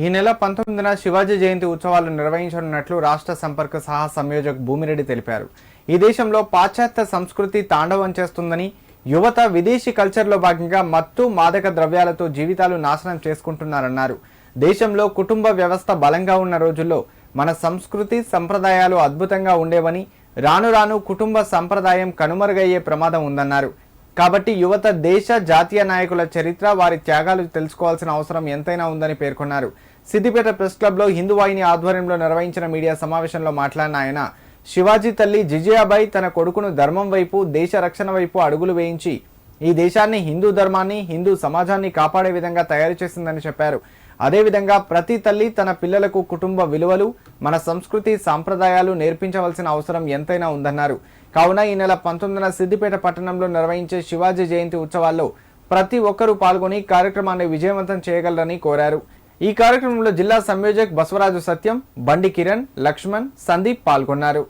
ఈ నెల పంతొమ్మిదిన శివాజీ జయంతి ఉత్సవాలు నిర్వహించనున్నట్లు రాష్ట్ర సంపర్క సహా సంయోజక్ భూమిరెడ్డి తెలిపారు. ఈ దేశంలో పాశ్చాత్య సంస్కృతి తాండవం చేస్తుందని యువత విదేశీ కల్చర్లో భాగంగా మత్తు మాదక ద్రవ్యాలతో జీవితాలు నాశనం చేసుకుంటున్నారన్నారు. దేశంలో కుటుంబ వ్యవస్థ బలంగా ఉన్న రోజుల్లో మన సంస్కృతి సంప్రదాయాలు అద్భుతంగా ఉండేవని రాను రాను కుటుంబ సంప్రదాయం కనుమరుగయ్యే ప్రమాదం ఉందన్నారు. కాబట్టి యువత దేశ జాతీయ నాయకుల చరిత్ర వారి త్యాగాలు తెలుసుకోవాల్సిన అవసరం ఎంతైనా ఉందని పేర్కొన్నారు. సిద్దిపేట ప్రెస్ క్లబ్లో హిందువాహిని ఆధ్వర్యంలో నిర్వహించిన మీడియా సమావేశంలో మాట్లాడిన ఆయన శివాజీ తల్లి జిజియాబాయి తన కొడుకును ధర్మం వైపు దేశ రక్షణ వైపు అడుగులు వేయించి ఈ దేశాన్ని హిందూ ధర్మాన్ని హిందూ సమాజాన్ని కాపాడే విధంగా తయారు చేసిందని చెప్పారు. అదేవిధంగా ప్రతి తల్లి తన పిల్లలకు కుటుంబ విలువలు మన సంస్కృతి సాంప్రదాయాలు నేర్పించవలసిన అవసరం ఎంతైనా ఉందన్నారు. కావున ఈ నెల పంతొమ్మిదిన సిద్దిపేట పట్టణంలో నిర్వహించే శివాజీ జయంతి ఉత్సవాల్లో ప్రతి ఒక్కరూ పాల్గొని కార్యక్రమాన్ని విజయవంతం చేయగలరని కోరారు. ఈ కార్యక్రమంలో జిల్లా సంయోజక్ బసవరాజు సత్యం బండి కిరణ్ లక్ష్మణ్ సందీప్ పాల్గొన్నారు.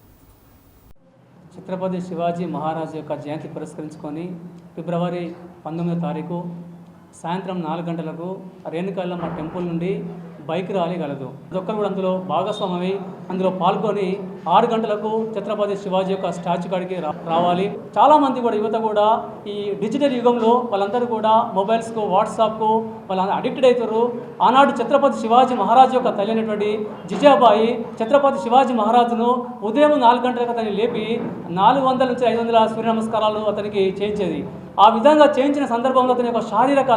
ఛత్రపతి శివాజీ మహారాజు యొక్క జయంతి పురస్కరించుకొని ఫిబ్రవరి పంతొమ్మిదో తారీఖు సాయంత్రం నాలుగు గంటలకు రేణుకాయలమ్మ టెంపుల్ నుండి బైక్ ర్యాలీ కలదు. ప్రతి ఒక్కరు కూడా అందులో భాగస్వామై అందులో పాల్గొని ఆరు గంటలకు ఛత్రపతి శివాజీ యొక్క స్టాచ్యూ కాడికి రా- రావాలి. చాలామంది కూడా యువత కూడా ఈ డిజిటల్ యుగంలో వాళ్ళందరూ కూడా మొబైల్స్కు వాట్సాప్కు వాళ్ళందరూ అడిక్టెడ్ అవుతారు ఆనాడు ఛత్రపతి శివాజీ మహారాజు యొక్క తల్లి అయినటువంటి జిజాబాయి ఛత్రపతి శివాజీ మహారాజును ఉదయం నాలుగు గంటలకు అతన్ని లేపి నాలుగు వందల నుంచి ఐదు వందల సూర్య నమస్కారాలు అతనికి చేయించేది. ఆ విధంగా చేయించిన సందర్భంలో అతని యొక్క శారీరక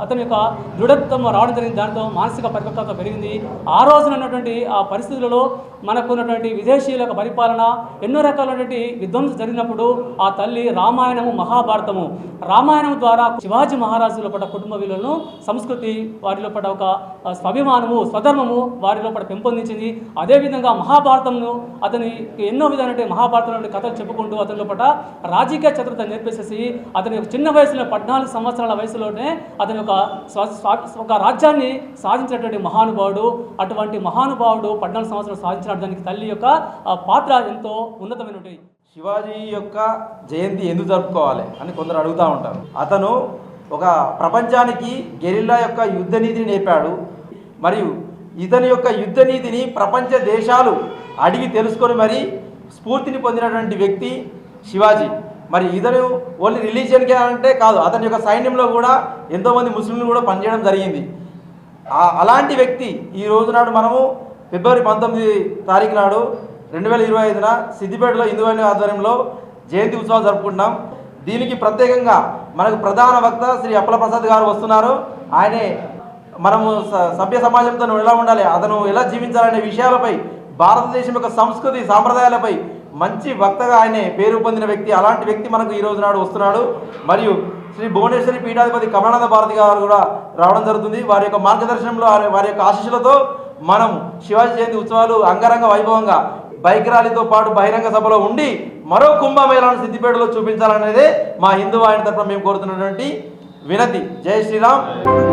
అతని యొక్క దృఢత్వం రావడం జరిగింది. దాంతో మానసిక పరిపక్వత పెరిగింది. ఆ రోజున ఉన్నటువంటి ఆ పరిస్థితులలో మనకు ఉన్నటువంటి విదేశీయుల యొక్క పరిపాలన ఎన్నో రకాలైనటువంటి విధ్వంసం జరిగినప్పుడు ఆ తల్లి రామాయణము మహాభారతము. రామాయణం ద్వారా శివాజీ మహారాజు లోపల కుటుంబ విలువలను సంస్కృతి వారి లోపల ఒక స్వాభిమానము స్వధర్మము వారి లోపల పెంపొందించింది. అదేవిధంగా మహాభారతంను అతని ఎన్నో విధాలైన మహాభారతంలో కథలు చెప్పుకుంటూ అతని లోపల రాజకీయ చతురత నేర్పేసేసి అతని యొక్క చిన్న వయసులో పద్నాలుగు సంవత్సరాల వయసులోనే అతని యొక్క ఒక రాజ్యాన్ని సాధించినటువంటి మహానుభావుడు. అటువంటి మహానుభావుడు పద్నాలుగు సంవత్సరాలు సాధించిన దానికి తల్లి యొక్క పాత్ర ఎంతో ఉన్నతమైనటువంటి. శివాజీ యొక్క జయంతి ఎందుకు జరుపుకోవాలి అని కొందరు అడుగుతూ ఉంటారు. అతను ఒక ప్రపంచానికి గెరిల్లా యొక్క యుద్ధ నీతిని నేర్పాడు. మరియు ఇతని యొక్క యుద్ధ నీతిని ప్రపంచ దేశాలు అడిగి తెలుసుకొని మరి స్ఫూర్తిని పొందినటువంటి వ్యక్తి శివాజీ. మరి ఇతను ఓన్లీ రిలీజియన్కే అంటే కాదు అతని యొక్క సైన్యంలో కూడా ఎంతోమంది ముస్లింలు కూడా పనిచేయడం జరిగింది. అలాంటి వ్యక్తి ఈ రోజు నాడు మనము ఫిబ్రవరి పంతొమ్మిది తారీఖు నాడు రెండు వేల ఇరవై ఐదున సిద్దిపేటలో హిందువైన ఆధ్వర్యంలో జయంతి ఉత్సవాలు జరుపుకుంటున్నాం. దీనికి ప్రత్యేకంగా మనకు ప్రధాన వక్త శ్రీ అప్పల ప్రసాద్ గారు వస్తున్నారు. ఆయనే మనము స- సభ్య సమాజంతో ఎలా ఉండాలి అతను ఎలా జీవించాలనే విషయాలపై భారతదేశం యొక్క సంస్కృతి సాంప్రదాయాలపై మంచి వక్తగా ఆయనే పేరు పొందిన వ్యక్తి అలాంటి వ్యక్తి మనకు ఈ రోజు నాడు వస్తున్నాడు. మరియు శ్రీ భువనేశ్వరి పీఠాధిపతి కమలానంద భారతి గారు కూడా రావడం జరుగుతుంది. వారి యొక్క మార్గదర్శనంలో వారి యొక్క ఆశీస్సులతో మనం శివాజీ జయంతి ఉత్సవాలు అంగరంగ వైభవంగా బైక్ ర్యాలీతో పాటు బహిరంగ సభలో ఉండి మరో కుంభమేళాను సిద్దిపేటలో చూపించాలనేదే మా హిందూ ఆయన తరఫున మేము కోరుతున్నటువంటి వినతి. జై శ్రీరామ్.